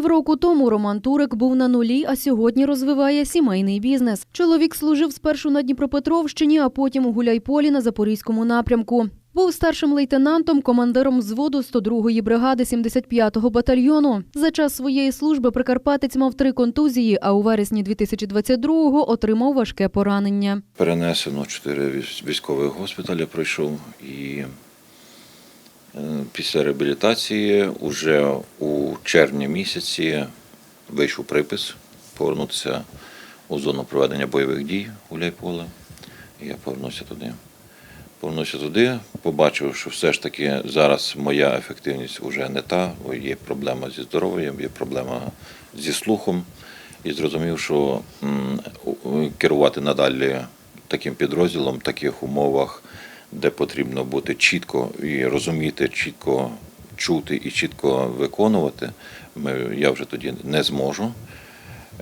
Півроку тому Роман Турик був на нулі, а сьогодні розвиває сімейний бізнес. Чоловік служив спершу на Дніпропетровщині, а потім у Гуляйполі на Запорізькому напрямку. Був старшим лейтенантом, командиром взводу 102-ї бригади 75-го батальйону. За час своєї служби прикарпатець мав три контузії, а у вересні 2022-го отримав важке поранення. Перенесено чотири військових госпіталі пройшов і е, після реабілітації уже у червні місяці вийшов припис повернутися у зону проведення бойових дій Гуляйполе. І я повернувся туди. Повернувся туди, побачив, що все ж таки зараз моя ефективність вже не та, є проблема зі здоров'ям, є проблема зі слухом. І зрозумів, що керувати надалі таким підрозділом, в таких умовах, де потрібно бути чітко і розуміти, чітко чути і чітко виконувати, ми, я вже тоді не зможу.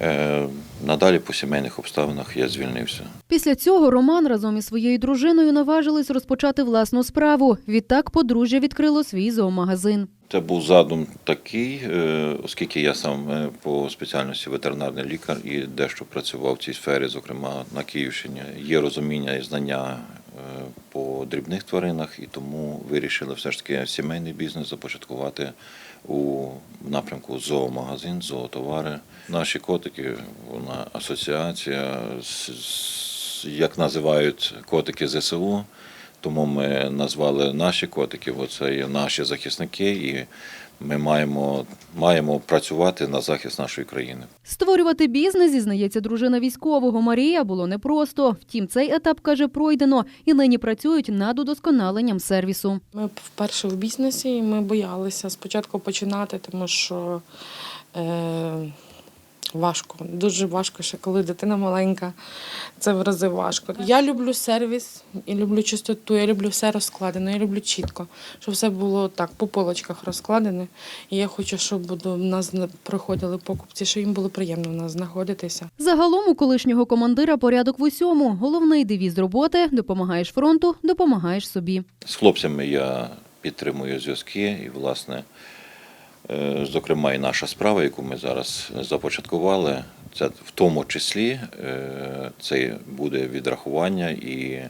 Е, надалі по сімейних обставинах я звільнився. Після цього Роман разом із своєю дружиною наважились розпочати власну справу. Відтак подружжя відкрило свій зоомагазин. Це був задум такий, е, оскільки я сам е, по спеціальності ветеринарний лікар і дещо працював в цій сфері, зокрема на Київщині. Є розуміння і знання по дрібних тваринах, і тому вирішили все ж таки сімейний бізнес започаткувати у напрямку зоомагазин, зоотовари. Наші котики, вона асоціація, як називають котики ЗСУ. Тому ми назвали наші котики, бо це є наші захисники, і ми маємо, маємо працювати на захист нашої країни. Створювати бізнес, зізнається дружина військового Марія, було непросто. Втім, цей етап каже пройдено і нині працюють над удосконаленням сервісу. Ми вперше в бізнесі і ми боялися спочатку починати, тому що е, важко, дуже важко, ще коли дитина маленька, це в рази важко. Я люблю сервіс і люблю чистоту, я люблю все розкладено, я люблю чітко, щоб все було так по полочках розкладене. І я хочу, щоб до нас проходили покупці, щоб їм було приємно в нас знаходитися. Загалом у колишнього командира порядок в усьому. Головний девіз роботи допомагаєш фронту, допомагаєш собі. З хлопцями я підтримую зв'язки, і, власне, зокрема, і наша справа, яку ми зараз започаткували, це в тому числі е, це буде відрахування і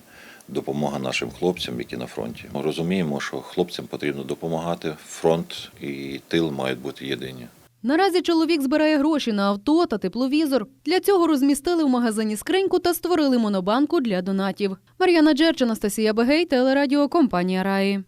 допомога нашим хлопцям, які на фронті. Ми розуміємо, що хлопцям потрібно допомагати. Фронт і тил мають бути єдині. Наразі чоловік збирає гроші на авто та тепловізор. Для цього розмістили в магазині скриньку та створили монобанку для донатів. Мар'яна Джерч, Анастасія Бегей, телерадіо компанія Раї.